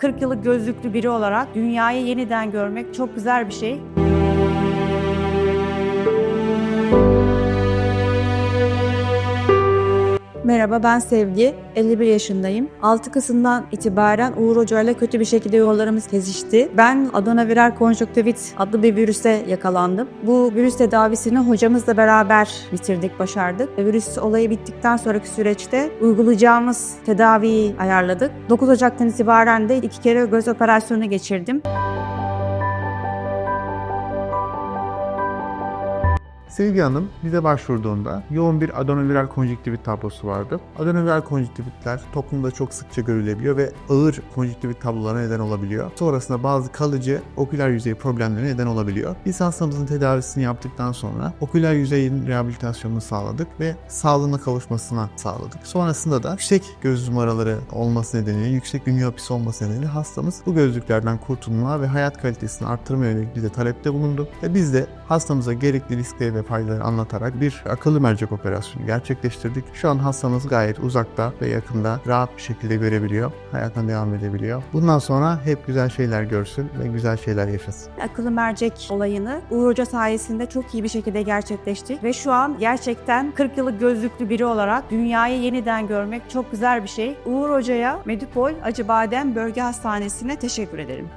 40 yıllık gözlüklü biri olarak dünyayı yeniden görmek çok güzel bir şey. Merhaba ben Sevgi, 51 yaşındayım. 6 Kasım'dan itibaren Uğur Hoca ile kötü bir şekilde yollarımız kesişti. Ben adenoviral konjonktivit adlı bir virüse yakalandım. Bu virüs tedavisini hocamızla beraber bitirdik, başardık. Virüs olayı bittikten sonraki süreçte uygulayacağımız tedaviyi ayarladık. 9 Ocak'tan itibaren de iki kere göz operasyonu geçirdim. Sevgi Hanım bize başvurduğunda yoğun bir adenoviral konjüktivit tablosu vardı. Adenoviral konjüktivitler toplumda çok sıkça görülebiliyor ve ağır konjüktivit tablolarına neden olabiliyor. Sonrasında bazı kalıcı oküler yüzey problemlerine neden olabiliyor. Biz hastamızın tedavisini yaptıktan sonra oküler yüzeyin rehabilitasyonunu sağladık ve sağlığına kavuşmasına sağladık. Sonrasında da yüksek göz numaraları olması nedeniyle, yüksek bir miyopisi olması nedeniyle hastamız bu gözlüklerden kurtulma ve hayat kalitesini arttırmaya yönelik bize talepte bulundu. Ve biz de hastamıza gerekli riskleri ve faydaları anlatarak bir akıllı mercek operasyonu gerçekleştirdik. Şu an hastamız gayet uzakta ve yakında rahat bir şekilde görebiliyor, hayatına devam edebiliyor. Bundan sonra hep güzel şeyler görsün ve güzel şeyler yaşasın. Akıllı mercek olayını Uğur Hoca sayesinde çok iyi bir şekilde gerçekleşti. Ve şu an gerçekten 40 yıllık gözlüklü biri olarak dünyayı yeniden görmek çok güzel bir şey. Uğur Hoca'ya Medipol Acıbadem Bölge Hastanesi'ne teşekkür ederim.